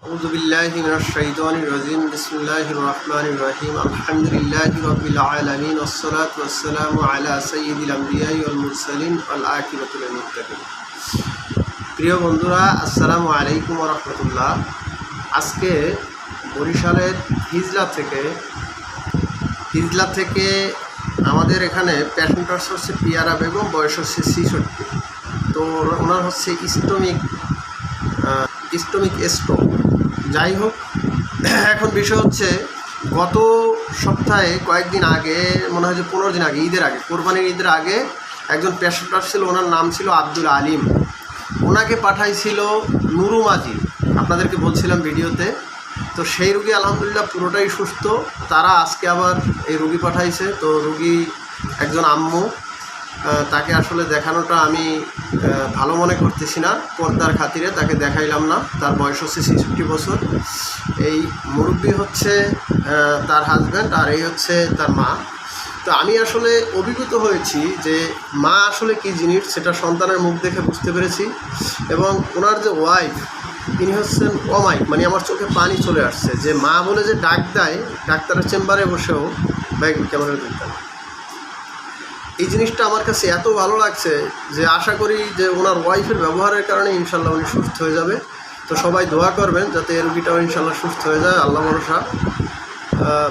أعوذ بالله من الشيطان الرجيم بسم الله الرحمن الرحيم الحمد لله رب العالمين والصلاة والسلام على سيد الأنبياء والمرسلين والعاقبة للمتقين প্রিয় বন্ধুরা আসসালামু আলাইকুম রহমতুল্লাহ আজকে বরিশালের হিজলা থেকে হিজলা থেকে আমাদের এখানে প্যাসেঞ্জার্স হচ্ছে পিয়ারা বেগম বয়স হচ্ছে ছিষট্টি তো ওনার হচ্ছে ইস্টমিক ইস্টমিক স্ট্রোক যাই হোক, এখন বিষয় হচ্ছে গত সপ্তাহে কয়েকদিন আগে, মনে হয় যে পনেরো দিন আগে, ঈদের আগে, কোরবানির ঈদের আগে একজন পেশেন্টার ছিল, ওনার নাম ছিল আব্দুল আলিম। ওনাকে পাঠাইছিল নুরু মাজি আপনাদেরকে বলছিলাম ভিডিওতে। তো সেই রুগী আলহামদুলিল্লাহ পুরোটাই সুস্থ। তারা আজকে আবার এই রুগী পাঠাইছে। তো রুগী একজন আম্মু। তাকে আসলে দেখানোটা আমি ভালো মনে করতেছি না। পর্দার খাতিরে তাকে দেখাইলাম না। তার বয়স হচ্ছে ছেষট্টি বছর। এই মুরব্বী হচ্ছে তার হাজব্যান্ড আর এই হচ্ছে তার মা। তো আমি আসলে অভিভূত হয়েছি যে মা আসলে কি জিনিস সেটা সন্তানের মুখ দেখে বুঝতে পেরেছি এবং ওনার যে ওয়াইফ তিনি হচ্ছেন অমাইক মানে আমার চোখে পানি চলে আসছে যে মা বলে যে ডাক দেয়, ডাক্তারের চেম্বারে বসেও ব্যাগ ক্যামেরা দিতে এই জিনিসটা আমার কাছে এত ভালো লাগছে যে আশা করি যে ওনার ওয়াইফের ব্যবহারের কারণে ইনশাল্লাহ উনি সুস্থ হয়ে যাবে। তো সবাই দোয়া করবেন যাতে এই রুগীটাও ইনশাল্লাহ সুস্থ হয়ে যায়। আল্লাহ ভরসা।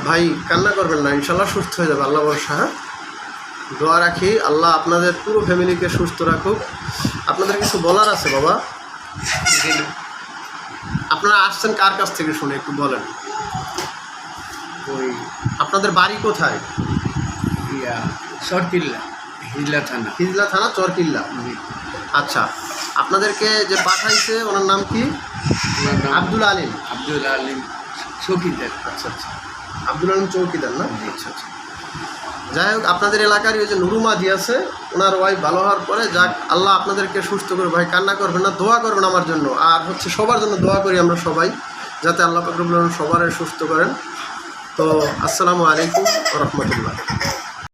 ভাই কান্না করবেন না ইনশাল্লাহ সুস্থ হয়ে যাবে আল্লাহ ভরসা হ্যাঁ? দোয়া রাখি আল্লাহ আপনাদের পুরো ফ্যামিলিকে সুস্থ রাখুক। আপনাদের কিছু বলার আছে বাবা? আপনারা আসছেন কার কাছ থেকে শুনে একটু বলেন। ওই আপনাদের বাড়ি কোথায়? ইয়া সরকিল্লা হিজলা থানা। হিজলা থানা চরকিল্লা। আচ্ছা আপনাদেরকে যে পাঠাইছে ওনার নাম কি? আব্দুল আলিম। আব্দুল আলিম শকিদার আচ্ছা আচ্ছা। আব্দুল আলিম চৌকিদার না? আচ্ছা আচ্ছা। যাই হোক আপনাদের এলাকার ওই যে নুরুমাজি আছে ওনার ওয়াইফ ভালো হওয়ার পরে যাক আল্লাহ আপনাদেরকে সুস্থ করে ভাই কান্না করবেন না দোয়া করবেন আমার জন্য। আর হচ্ছে সবার জন্য দোয়া করি আমরা সবাই যাতে আল্লাহ ফকরুল সবার সুস্থ করেন। তো আসসালামু আলাইকুম রহমতুল্লাহ।